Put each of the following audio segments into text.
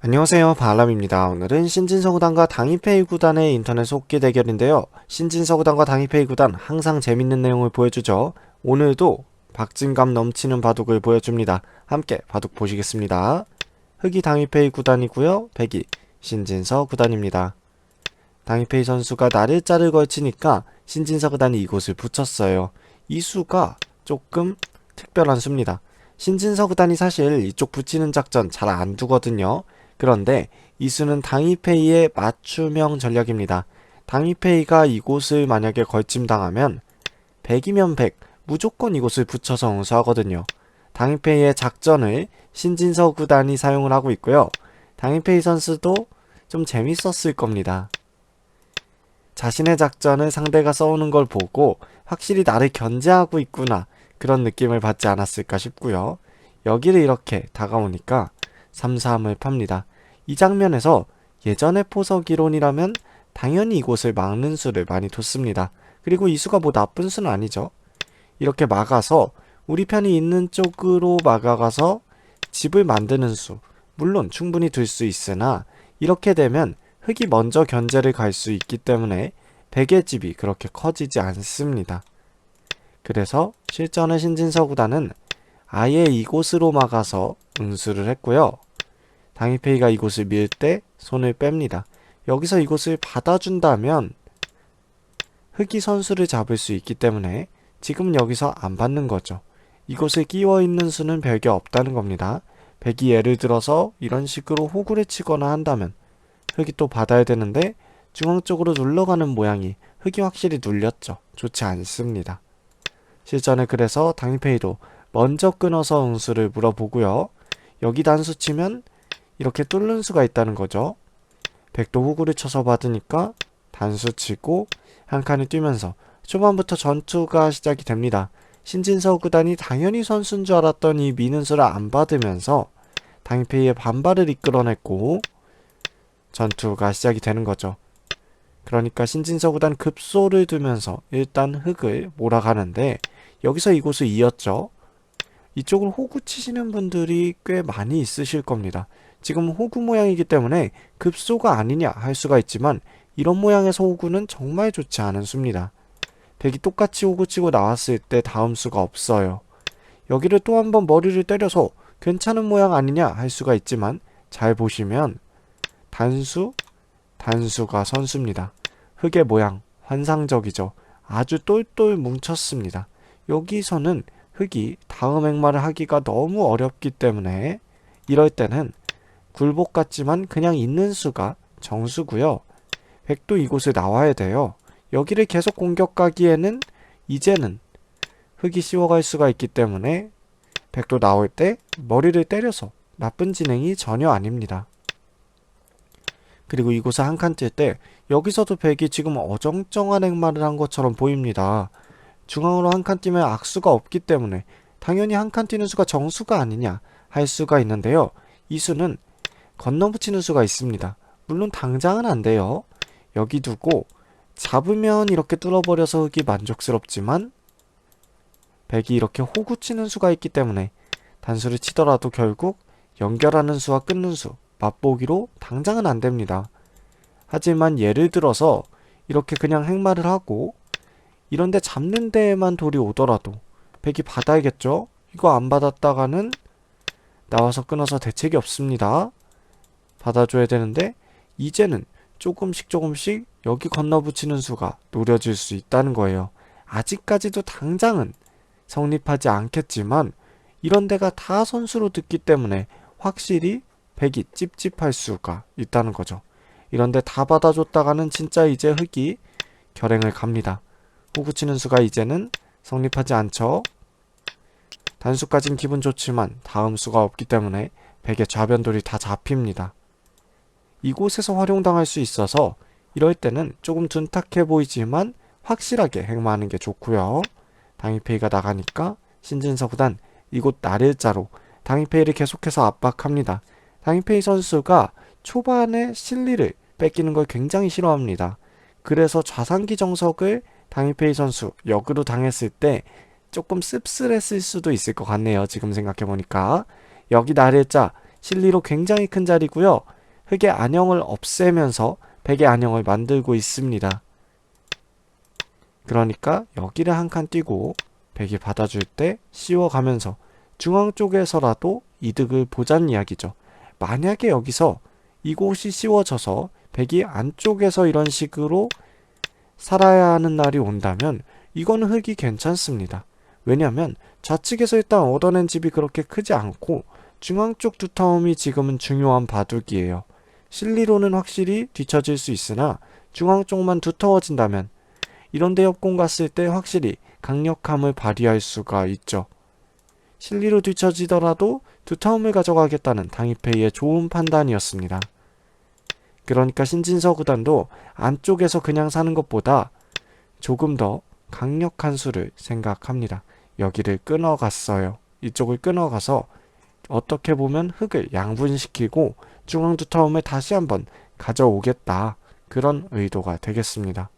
안녕하세요 바람입니다. 오늘은 신진서구단과 당이페이 구단의 인터넷 속기 대결인데요. 신진서구단과 당이페이 구단 항상 재밌는 내용을 보여주죠. 오늘도 박진감 넘치는 바둑을 보여줍니다. 함께 바둑 보시겠습니다. 흑이 당이페이 구단이고요. 백이 신진서 구단입니다. 당이페이 선수가 날일자를 걸치니까 신진서 구단이 이곳을 붙였어요. 이 수가 조금 특별한 수입니다. 신진서 구단이 사실 이쪽 붙이는 작전 잘 안 두거든요. 그런데 이 수는 당이페이의 맞춤형 전략입니다. 당이페이가 이곳을 만약에 걸침당하면 100이면 100 무조건 이곳을 붙여서 응수하거든요. 당이페이의 작전을 신진서 구단이 사용을 하고 있고요. 당이페이 선수도 좀 재밌었을 겁니다. 자신의 작전을 상대가 써오는 걸 보고 확실히 나를 견제하고 있구나 그런 느낌을 받지 않았을까 싶고요. 여기를 이렇게 다가오니까 3-3을 팝니다. 이 장면에서 예전의 포석 이론이라면 당연히 이곳을 막는 수를 많이 뒀습니다. 그리고 이 수가 뭐 나쁜 수는 아니죠. 이렇게 막아서 우리 편이 있는 쪽으로 막아가서 집을 만드는 수 물론 충분히 둘 수 있으나 이렇게 되면 흙이 먼저 견제를 갈 수 있기 때문에 백의 집이 그렇게 커지지 않습니다. 그래서 실전의 신진서 구단은 아예 이곳으로 막아서 응수를 했고요. 당이페이가 이곳을 밀 때 손을 뺍니다. 여기서 이곳을 받아준다면 흑이 선수를 잡을 수 있기 때문에 지금 여기서 안 받는 거죠. 이곳에 끼워 있는 수는 별게 없다는 겁니다. 백이 예를 들어서 이런 식으로 호구를 치거나 한다면 흑이 또 받아야 되는데 중앙 쪽으로 눌러가는 모양이 흑이 확실히 눌렸죠. 좋지 않습니다. 실전에 그래서 당이페이도 먼저 끊어서 응수를 물어보고요. 여기 단수 치면 이렇게 뚫는 수가 있다는 거죠. 백도 호구를 쳐서 받으니까 단수 치고 한 칸을 뛰면서 초반부터 전투가 시작이 됩니다. 신진서 구단이 당연히 선수인 줄 알았던 이 미는 수를 안 받으면서 당이페이의 반발을 이끌어냈고 전투가 시작이 되는 거죠. 그러니까 신진서 구단 급소를 두면서 일단 흙을 몰아가는데 여기서 이곳을 이었죠. 이쪽을 호구 치시는 분들이 꽤 많이 있으실 겁니다. 지금 호구 모양이기 때문에 급소가 아니냐 할 수가 있지만 이런 모양에서 호구는 정말 좋지 않은 수입니다. 백이 똑같이 호구 치고 나왔을 때 다음 수가 없어요. 여기를 또 한번 머리를 때려서 괜찮은 모양 아니냐 할 수가 있지만 잘 보시면 단수, 단수가 선수입니다. 흙의 모양 환상적이죠. 아주 똘똘 뭉쳤습니다. 여기서는 흙이 다음 행마를 하기가 너무 어렵기 때문에 이럴 때는 굴복 같지만 그냥 있는 수가 정수고요. 백도 이곳에 나와야 돼요. 여기를 계속 공격하기에는 이제는 흙이 씌워갈 수가 있기 때문에 백도 나올 때 머리를 때려서 나쁜 진행이 전혀 아닙니다. 그리고 이곳에 한칸뛸때 여기서도 백이 지금 어정쩡한 행마를 한 것처럼 보입니다. 중앙으로 한 칸 뛰면 악수가 없기 때문에 당연히 한 칸 뛰는 수가 정수가 아니냐 할 수가 있는데요. 이 수는 건너붙이는 수가 있습니다. 물론 당장은 안 돼요. 여기 두고 잡으면 이렇게 뚫어버려서 흙이 만족스럽지만 백이 이렇게 호구 치는 수가 있기 때문에 단수를 치더라도 결국 연결하는 수와 끊는 수 맛보기로 당장은 안 됩니다. 하지만 예를 들어서 이렇게 그냥 행마를 하고 이런데 잡는 데에만 돌이 오더라도 백이 받아야겠죠? 이거 안 받았다가는 나와서 끊어서 대책이 없습니다. 받아줘야 되는데 이제는 조금씩 조금씩 여기 건너붙이는 수가 노려질 수 있다는 거예요. 아직까지도 당장은 성립하지 않겠지만 이런 데가 다 선수로 듣기 때문에 확실히 백이 찝찝할 수가 있다는 거죠. 이런데 다 받아줬다가는 진짜 이제 흙이 결행을 갑니다. 호구치는 수가 이제는 성립하지 않죠. 단수까진 기분 좋지만 다음 수가 없기 때문에 백의 좌변돌이 다 잡힙니다. 이곳에서 활용당할 수 있어서 이럴 때는 조금 둔탁해 보이지만 확실하게 행마하는 게 좋고요. 당이페이가 나가니까 신진서 구단 이곳 날일자로 당이페이를 계속해서 압박합니다. 당이페이 선수가 초반에 실리를 뺏기는 걸 굉장히 싫어합니다. 그래서 좌상기 정석을 당이페이 선수 역으로 당했을 때 조금 씁쓸했을 수도 있을 것 같네요. 지금 생각해보니까. 여기 날일자 실리로 굉장히 큰 자리고요. 흑의 안형을 없애면서 백의 안형을 만들고 있습니다. 그러니까 여기를 한 칸 띄고 백이 받아줄 때 씌워가면서 중앙 쪽에서라도 이득을 보자는 이야기죠. 만약에 여기서 이곳이 씌워져서 백이 안쪽에서 이런 식으로 살아야 하는 날이 온다면 이건 흙이 괜찮습니다. 왜냐하면 좌측에서 일단 얻어낸 집이 그렇게 크지 않고 중앙 쪽 두터움이 지금은 중요한 바둑이에요. 실리로는 확실히 뒤처질 수 있으나 중앙 쪽만 두터워진다면 이런데 협공 갔을 때 확실히 강력함을 발휘할 수가 있죠. 실리로 뒤처지더라도 두터움을 가져가겠다는 당이페이의 좋은 판단이었습니다. 그러니까 신진서 구단도 안쪽에서 그냥 사는 것보다 조금 더 강력한 수를 생각합니다. 여기를 끊어갔어요. 이쪽을 끊어가서 어떻게 보면 흙을 양분시키고 중앙 두터움을 다시 한번 가져오겠다. 그런 의도가 되겠습니다.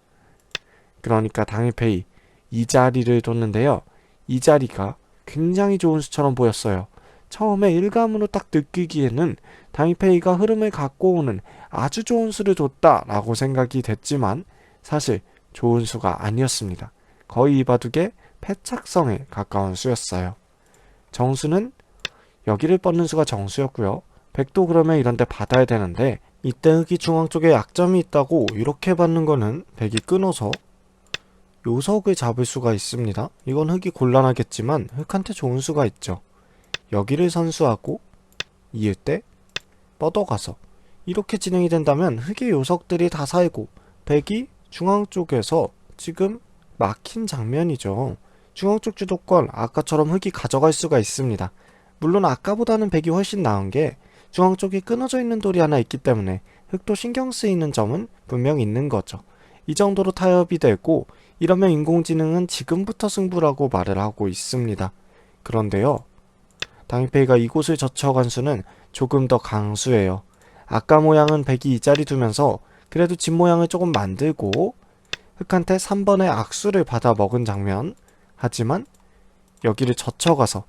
그러니까 당일페이 이 자리를 뒀는데요. 이 자리가 굉장히 좋은 수처럼 보였어요. 처음에 일감으로 딱 느끼기에는 당일페이가 흐름을 갖고 오는 아주 좋은 수를 뒀다라고 생각이 됐지만 사실 좋은 수가 아니었습니다. 거의 이 바둑의 패착성에 가까운 수였어요. 정수는 여기를 뻗는 수가 정수였고요. 백도 그러면 이런데 받아야 되는데 이때 흑이 중앙 쪽에 약점이 있다고 이렇게 받는 거는 백이 끊어서 요석을 잡을 수가 있습니다. 이건 흑이 곤란하겠지만 흑한테 좋은 수가 있죠. 여기를 선수하고 이을 때 뻗어가서 이렇게 진행이 된다면 흑의 요석들이 다 살고 백이 중앙 쪽에서 지금 막힌 장면이죠. 중앙 쪽 주도권 아까처럼 흑이 가져갈 수가 있습니다. 물론 아까보다는 백이 훨씬 나은 게 중앙 쪽에 끊어져 있는 돌이 하나 있기 때문에 흑도 신경 쓰이는 점은 분명 있는 거죠. 이 정도로 타협이 되고 이러면 인공지능은 지금부터 승부라고 말을 하고 있습니다. 그런데요. 당일페이가 이곳을 젖혀간 수는 조금 더 강수예요. 아까 모양은 백이 이 자리 두면서 그래도 집 모양을 조금 만들고 흑한테 3번의 악수를 받아 먹은 장면 하지만 여기를 젖혀가서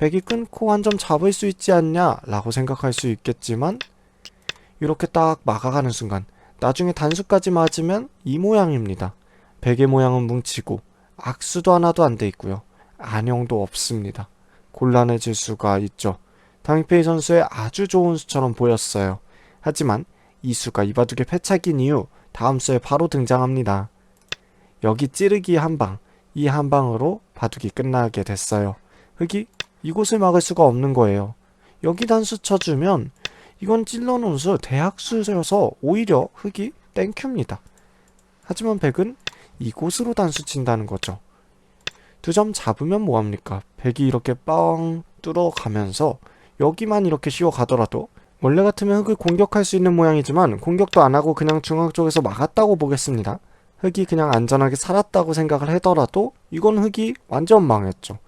백이 끊고 한 점 잡을 수 있지 않냐 라고 생각할 수 있겠지만 이렇게 딱 막아가는 순간 나중에 단수까지 맞으면 이 모양입니다. 백의 모양은 뭉치고 악수도 하나도 안 돼 있고요. 안형도 없습니다. 곤란해질 수가 있죠. 당이페이 선수의 아주 좋은 수처럼 보였어요. 하지만 이 수가 이 바둑의 패착인 이후 다음 수에 바로 등장합니다. 여기 찌르기 한 방, 이 한 방으로 바둑이 끝나게 됐어요. 흑이 이곳을 막을 수가 없는 거예요. 여기 단수 쳐주면 이건 찔러놓은 수 대학수여서 오히려 흑이 땡큐입니다. 하지만 백은 이곳으로 단수 친다는 거죠. 두 점 잡으면 뭐합니까? 백이 이렇게 뻥 뚫어가면서 여기만 이렇게 씌워가더라도 원래 같으면 흑을 공격할 수 있는 모양이지만 공격도 안 하고 그냥 중앙 쪽에서 막았다고 보겠습니다. 흑이 그냥 안전하게 살았다고 생각을 하더라도 이건 흑이 완전 망했죠.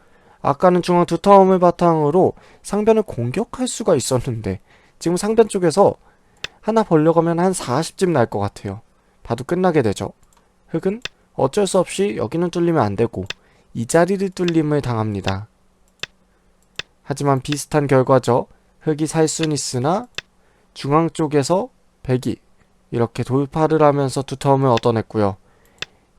아까는 중앙 두터움을 바탕으로 상변을 공격할 수가 있었는데 지금 상변 쪽에서 하나 벌려가면 한 40집 날 것 같아요. 봐도 끝나게 되죠. 흑은 어쩔 수 없이 여기는 뚫리면 안 되고 이 자리를 뚫림을 당합니다. 하지만 비슷한 결과죠. 흑이 살순 있으나 중앙 쪽에서 백이 이렇게 돌파를 하면서 두터움을 얻어냈고요.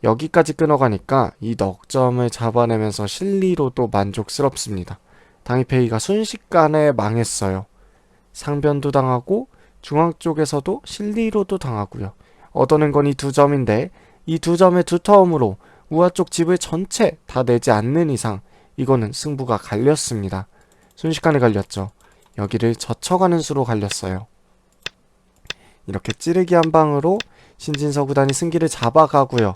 여기까지 끊어가니까 이 넉점을 잡아내면서 실리로도 만족스럽습니다. 당이페이가 순식간에 망했어요. 상변도 당하고 중앙 쪽에서도 실리로도 당하고요. 얻어낸 건 이 두 점인데 이 두 점의 두터움으로 우아 쪽 집을 전체 다 내지 않는 이상 이거는 승부가 갈렸습니다. 순식간에 갈렸죠. 여기를 젖혀가는 수로 갈렸어요. 이렇게 찌르기 한 방으로 신진서 구단이 승기를 잡아가고요.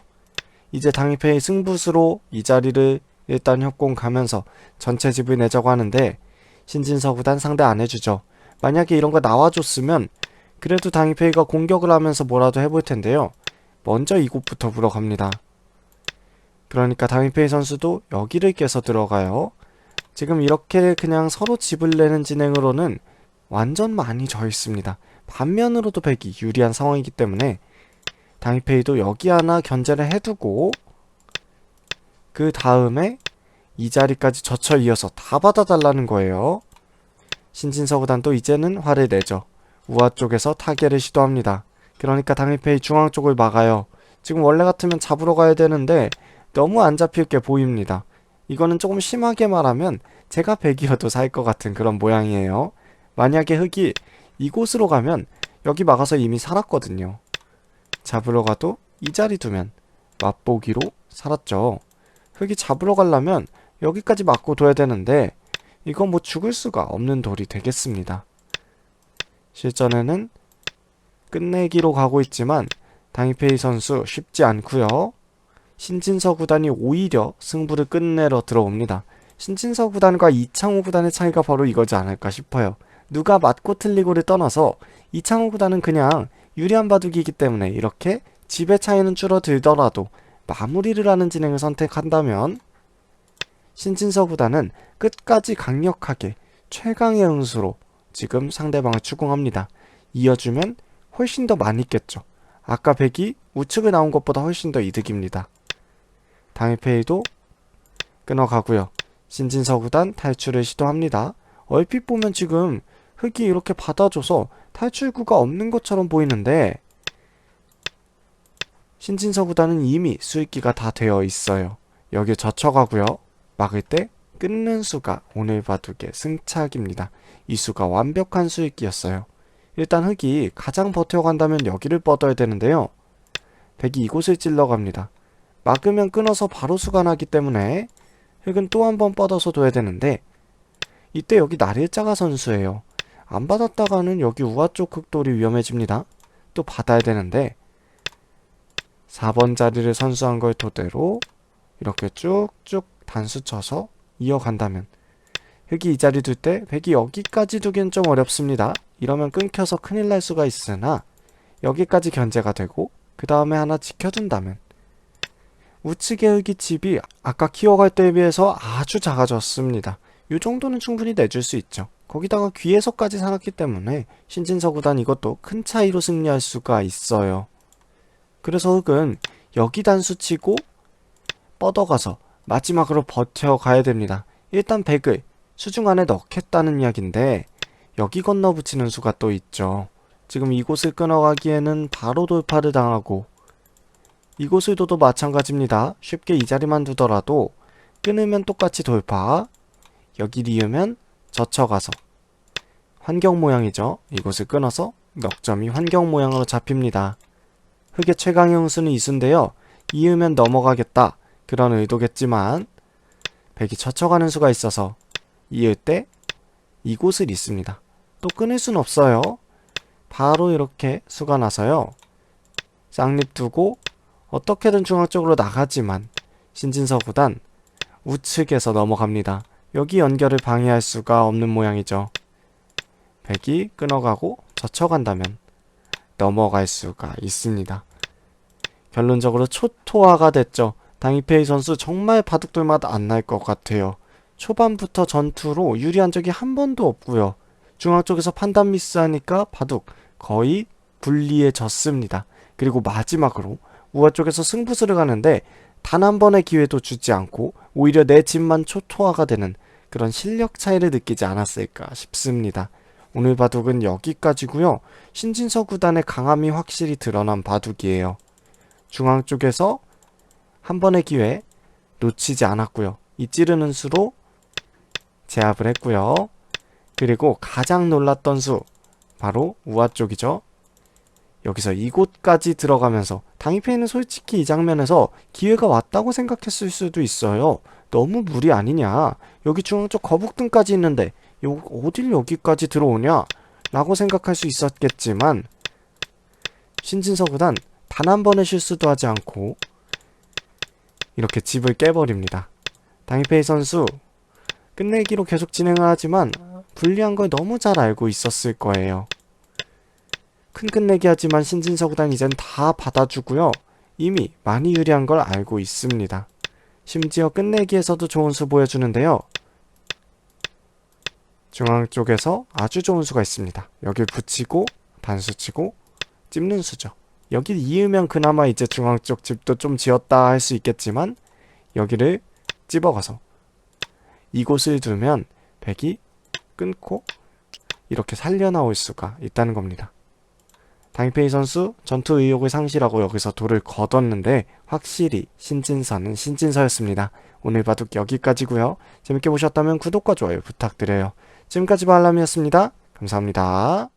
이제 당일패의 승부수로 이 자리를 일단 협공 가면서 전체 집을 내자고 하는데 신진서 구단 상대 안 해주죠. 만약에 이런 거 나와줬으면 그래도 당일패이가 공격을 하면서 뭐라도 해볼 텐데요. 먼저 이곳부터 물어갑니다. 그러니까 당일패이 선수도 여기를 깨서 들어가요. 지금 이렇게 그냥 서로 집을 내는 진행으로는 완전 많이 져 있습니다. 반면으로도 백이 유리한 상황이기 때문에 당이페이도 여기 하나 견제를 해두고 그 다음에 이 자리까지 젖혀 이어서 다 받아달라는 거예요. 신진서 구단도 이제는 화를 내죠. 우아 쪽에서 타겟을 시도합니다. 그러니까 당일페이 중앙 쪽을 막아요. 지금 원래 같으면 잡으러 가야 되는데 너무 안 잡힐 게 보입니다. 이거는 조금 심하게 말하면 제가 백이어도 살 것 같은 그런 모양이에요. 만약에 흑이 이곳으로 가면 여기 막아서 이미 살았거든요. 잡으러 가도 이 자리 두면 맛보기로 살았죠. 흑이 잡으러 가려면 여기까지 막고 둬야 되는데 이건 뭐 죽을 수가 없는 돌이 되겠습니다. 실전에는 끝내기로 가고 있지만 당이페이 선수 쉽지 않고요. 신진서 구단이 오히려 승부를 끝내러 들어옵니다. 신진서 구단과 이창호 구단의 차이가 바로 이거지 않을까 싶어요. 누가 맞고 틀리고를 떠나서 이창호 구단은 그냥 유리한 바둑이기 때문에 이렇게 집의 차이는 줄어들더라도 마무리를 하는 진행을 선택한다면 신진서 구단은 끝까지 강력하게 최강의 응수로 지금 상대방을 추궁합니다. 이어주면 훨씬 더 많이 있겠죠. 아까 백이 우측을 나온 것보다 훨씬 더 이득입니다. 당일페이도 끊어가고요. 신진서 구단 탈출을 시도합니다. 얼핏 보면 지금 흑이 이렇게 받아줘서 탈출구가 없는 것처럼 보이는데 신진서 구단은 이미 수익기가 다 되어 있어요. 여기 젖혀가고요. 막을 때 끊는 수가 오늘 바둑의 승착입니다. 이 수가 완벽한 수익기였어요. 일단 흑이 가장 버텨간다면 여기를 뻗어야 되는데요. 백이 이곳을 찔러갑니다. 막으면 끊어서 바로 수가 나기 때문에 흑은 또 한 번 뻗어서 둬야 되는데 이때 여기 나릴자가 선수예요. 안 받았다가는 여기 우아 쪽 흑돌이 위험해집니다. 또 받아야 되는데 4번 자리를 선수한 걸 토대로 이렇게 쭉쭉 단수 쳐서 이어간다면 흑이 이 자리 둘 때 백이 여기까지 두기는 좀 어렵습니다. 이러면 끊겨서 큰일 날 수가 있으나 여기까지 견제가 되고 그 다음에 하나 지켜준다면 우측의 흑이 집이 아까 키워갈 때에 비해서 아주 작아졌습니다. 이 정도는 충분히 내줄 수 있죠. 거기다가 귀에서까지 살았기 때문에 신진서 구단 이것도 큰 차이로 승리할 수가 있어요. 그래서 흑은 여기 단수 치고 뻗어가서 마지막으로 버텨가야 됩니다. 일단 백을 수중 안에 넣겠다는 이야기인데 여기 건너 붙이는 수가 또 있죠. 지금 이곳을 끊어가기에는 바로 돌파를 당하고 이곳을 둬도 마찬가지입니다. 쉽게 이 자리만 두더라도 끊으면 똑같이 돌파 여기 리으면 젖혀가서 환경 모양이죠. 이곳을 끊어서 넉점이 환경 모양으로 잡힙니다. 흑의 최강의 응수는 이수인데요. 이으면 넘어가겠다. 그런 의도겠지만 백이 젖혀가는 수가 있어서 이을 때 이곳을 잇습니다. 또 끊을 순 없어요. 바로 이렇게 수가 나서요. 쌍립 두고 어떻게든 중앙 쪽으로 나가지만 신진서 구단 우측에서 넘어갑니다. 여기 연결을 방해할 수가 없는 모양이죠. 백이 끊어가고 젖혀간다면 넘어갈 수가 있습니다. 결론적으로 초토화가 됐죠. 당이페이 선수 정말 바둑돌 맛안날 것 같아요. 초반부터 전투로 유리한 적이 한 번도 없고요. 중앙 쪽에서 판단 미스하니까 바둑 거의 불리해졌습니다. 그리고 마지막으로 우아 쪽에서 승부수를 가는데 단 한 번의 기회도 주지 않고 오히려 내 집만 초토화가 되는 그런 실력 차이를 느끼지 않았을까 싶습니다. 오늘 바둑은 여기까지고요. 신진서 구단의 강함이 확실히 드러난 바둑이에요. 중앙 쪽에서 한 번의 기회 놓치지 않았고요. 이 찌르는 수로 제압을 했고요. 그리고 가장 놀랐던 수 바로 우아 쪽이죠. 여기서 이곳까지 들어가면서 당이페이는 솔직히 이 장면에서 기회가 왔다고 생각했을 수도 있어요. 너무 무리 아니냐. 여기 중앙 쪽 거북등까지 있는데 요, 어딜 여기까지 들어오냐? 라고 생각할 수 있었겠지만 신진서 구단 단 한 번의 실수도 하지 않고 이렇게 집을 깨버립니다. 당이페이 선수 끝내기로 계속 진행을 하지만 불리한 걸 너무 잘 알고 있었을 거예요. 큰 끝내기 하지만 신진서 구단 이젠 다 받아주고요. 이미 많이 유리한 걸 알고 있습니다. 심지어 끝내기에서도 좋은 수 보여주는데요. 중앙 쪽에서 아주 좋은 수가 있습니다. 여길 붙이고 단수 치고 찝는 수죠. 여기 이으면 그나마 이제 중앙 쪽 집도 좀 지었다 할 수 있겠지만 여기를 찝어가서 이곳을 두면 백이 끊고 이렇게 살려나올 수가 있다는 겁니다. 당이페이 선수 전투 의욕을 상실하고 여기서 돌을 걷었는데 확실히 신진서는 신진서였습니다. 오늘 바둑 여기까지고요. 재밌게 보셨다면 구독과 좋아요 부탁드려요. 지금까지 발람이었습니다. 감사합니다.